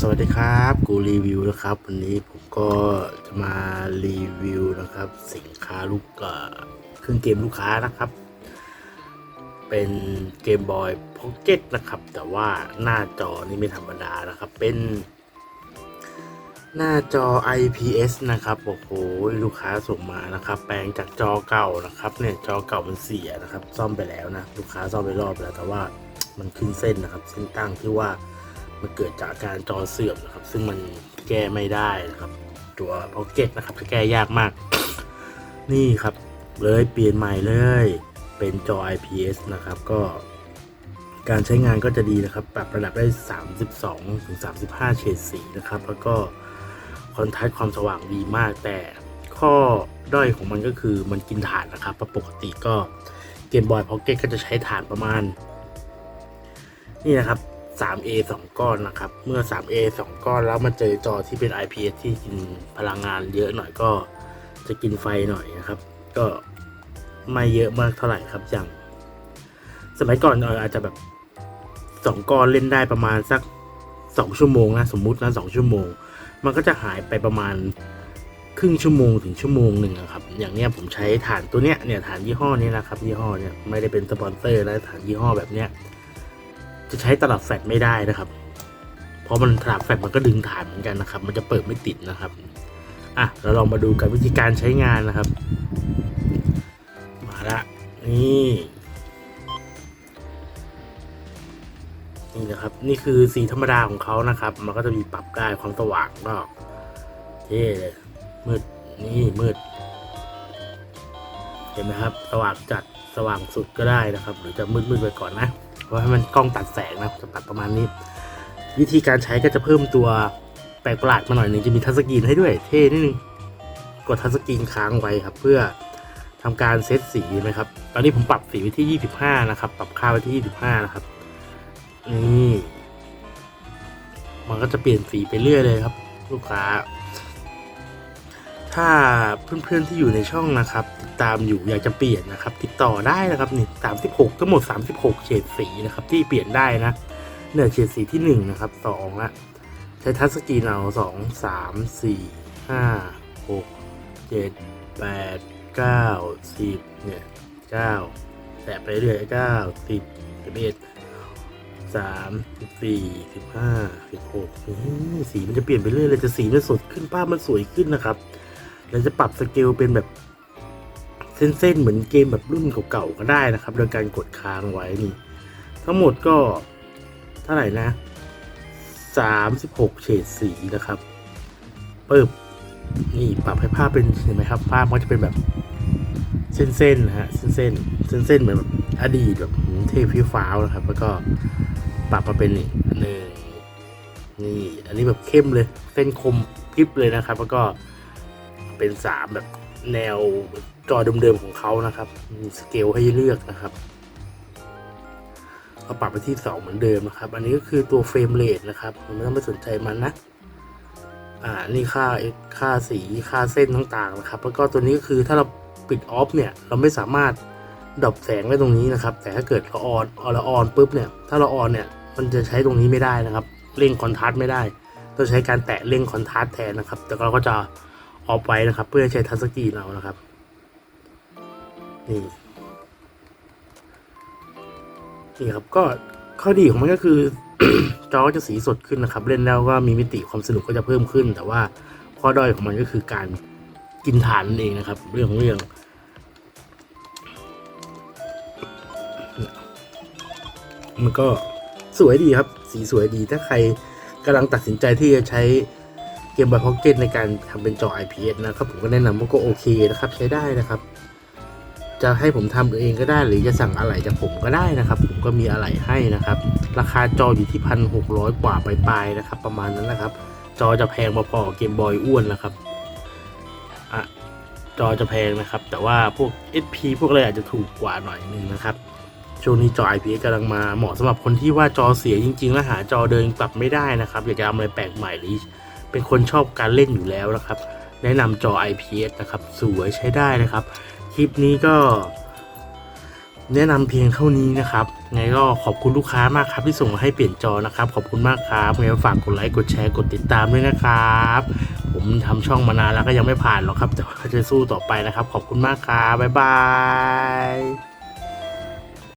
สวัสดีครับกูรีวิวนะครับ วันนี้ผมก็จะมารีวิวนะครับ สินค้าลูกเอ่อเครื่องเกมลูกค้านะครับ เป็นเกมบอยพ็อกเก็ตนะครับ แต่ว่าหน้าจอนี่ไม่ธรรมดานะครับ เป็นหน้าจอ IPS นะครับ โอ้โห ลูกค้าส่งมานะครับ แปลงจากจอเก่านะครับ เนี่ย จอเก่ามันเสียนะครับ ซ่อมไปแล้วนะ ลูกค้าซ่อมไปรอบแล้ว แต่ว่ามันขึ้นเส้นนะครับ เส้นตั้งที่ว่า มันเกิดจากการจอเสื่อมนะครับ ซึ่งมันแก้ไม่ได้นะครับ ตัวพ็อกเก็ตนะครับแก้ยากมาก นี่ครับ เลยเปลี่ยนใหม่เลย เป็นจอ IPS นะครับ ก็ การใช้งานก็จะดีนะครับ ปรับระดับได้ 32ถึง35 เฉดสีนะครับ แล้วก็คอนทราสต์ความสว่างดีมาก แต่ข้อด้อยของมันก็คือมันกินถ่านนะครับเพรปกติก็เกมบอยพ็อกเก็ตก็จะใช้ถ่านประมาณ นี่นะครับ 3A 2 ก้อนนะครับ เมื่อ 3A 2 ก้อนแล้วมาเจอจอที่เป็น IPS ที่กินพลังงานเยอะหน่อยก็จะกินไฟหน่อยนะครับ ก็ไม่เยอะมากเท่าไหร่ครับอย่าง สมัยก่อนอาจจะแบบสองก้อนเล่นได้ประมาณสักสองชั่วโมงนะสมมุตินะสองชั่วโมง มันก็จะหายไปประมาณครึ่งชั่วโมงถึงชั่วโมงหนึ่งอะครับ อย่างเนี้ยผมใช้ฐานตัวเนี้ยเนี่ยฐานยี่ห้อนี้นะครับยี่ห้อเนี่ยไม่ได้เป็นสปอนเซอร์นะฐานยี่ห้อแบบเนี้ย จะใช้ตลับแฟลชไม่ได้นะครับ เพราะมันตลับแฟลชมันก็ดึงฐานเหมือนกันนะครับ มันจะเปิดไม่ติดนะครับอะเราลองมาดูกันวิธีการใช้งานนะครับ มาละนี่นี่นะครับ นี่คือสีธรรมดาของเขานะครับ มันก็จะมีปรับได้ความสว่างก็เท่เลยมืดนี่มืด เห็นไหมครับ สว่างจัดสว่างสุดก็ได้นะครับ หรือจะมืดๆไปก่อนนะ เพราะให้มันกล้องตัดแสงนะจะตัดประมาณนี้ วิธีการใช้ก็จะเพิ่มตัวแปลกประหลาดมาหน่อยหนึ่งจะมีทัชสกรีนให้ด้วย เท่นิดนึงกดทัชสกรีนค้างไว้ครับ เพื่อทำการเซตสีนะครับ ตอนนี้ผมปรับสีไว้ที่ 25 นะครับ ปรับค่าไว้ที่ 25 นะครับ นี่ มันก็จะเปลี่ยนสีไปเรื่อยเลยครับ ลูกค้า ถ้าเพื่อนๆที่อยู่ในช่องนะครับ ตามอยู่อยากจะเปลี่ยนนะครับ ติดต่อได้นะครับนี่สามสิบหกทั้งหมดสามสิบหกเฉดสีนะครับที่เปลี่ยนได้นะเนี่ยเฉดสีที่หนึ่งนะครับสองละใช้ทัชสกรีนเอาสองสามสี่ห้าหกเจ็ดแปดเก้าสิบเนี่ยเก้าแตะไปเรื่อยเก้าสิบสิบเอ็ดสามสิบสี่สิบห้าสิบหกสีมันจะเปลี่ยนไปเรื่อยเลยจะสีมันสดขึ้นภาพมันสวยขึ้นนะครับเราจะปรับสเกลเป็นแบบ เส้นๆเหมือนเกมแบบรุ่นเก่าๆก็ได้นะครับ โดยการกดค้างไว้นี่ ทั้งหมดก็เท่าไหร่นะ 36 เฉดสีนะครับปึ๊บนี่ปรับให้ภาพเป็นเห็นไหมครับ ภาพมันจะเป็นแบบเส้นๆนะฮะเส้นๆเส้นๆเหมือนแบบอดีตแบบเทพพิฟ้าวนะครับ แล้วก็ปรับมาเป็นนี่หนึ่งนี่อันนี้แบบเข้มเลย เส้นคมพริบเลยนะครับ แล้วก็เป็นสามแบบแนว จอเดิมๆของเขานะครับ มีสเกลให้เลือกนะครับก็ปรับไปที่สองเหมือนเดิมนะครับ อันนี้ก็คือตัวเฟรมเรทนะครับไม่ต้องไปสนใจมันนะ อ่า นี่ค่าค่าสีค่าเส้นต่างๆนะครับ แล้วก็ตัวนี้ก็คือถ้าเราปิดออฟเนี่ย เราไม่สามารถดรอปแสงได้ตรงนี้นะครับ แต่ถ้าเกิดเราออนเราออนปุ๊บเนี่ย ถ้าเราออนเนี่ย มันจะใช้ตรงนี้ไม่ได้นะครับ เร่งคอนทราสต์ไม่ได้ ต้องใช้การแตะเร่งคอนทราสต์แทนนะครับ แต่เราก็จะออฟไว้นะครับ เพื่อใช้ทัชสกรีนเรานะครับ นี่นี่ครับก็ข้อดีของมันก็คือ จอจะสีสดขึ้นนะครับ เล่นแล้วก็มีมิติความสนุกก็จะเพิ่มขึ้น แต่ว่าข้อด้อยของมันก็คือการกินฐานนั่นเองนะครับ เรื่องของเรื่องมันก็สวยดีครับ สีสวยดีถ้าใครกำลังตัดสินใจที่จะใช้เกมบอยพ็อกเก็ตในการทำเป็นจอ IPS นะครับ ผมก็แนะนำว่าก็โอเคนะครับ ใช้ได้นะครับ จะให้ผมทำเองก็ได้ หรือจะสั่งอะไหล่จากผมก็ได้นะครับ ผมก็มีอะไหล่ให้นะครับ ราคาจออยู่ที่พันหกร้อยกว่าปลายๆนะครับ ประมาณนั้นนะครับ จอจะแพงพอๆเกมบอยอ้วนนะครับอะจอจะแพงนะครับ แต่ว่าพวก SP พวกอะไรอาจจะถูกกว่าหน่อยนึงนะครับช่วงนี้จอ IPS กำลังมาเหมาะสำหรับคนที่ว่าจอเสียจริง ๆ แล้วหาจอเดินปรับไม่ได้นะครับ อยากจะทำอะไรแปลกใหม่หรือเป็นคนชอบการเล่นอยู่แล้วนะครับ แนะนำจอ IPS นะครับ สวยใช้ได้นะครับ คลิปนี้ก็ แนะนำเพียงเท่านี้นะครับไงก็ขอบคุณลูกค้ามากครับที่ส่งมาให้เปลี่ยนจอนะครับ ขอบคุณมากครับไงฝากกดไลค์กดแชร์กดติดตามด้วยนะครับ ผมทำช่องมานานแล้วก็ยังไม่ผ่านหรอกครับ แต่ว่าจะสู้ต่อไปนะครับ ขอบคุณมากครับบ๊ายบาย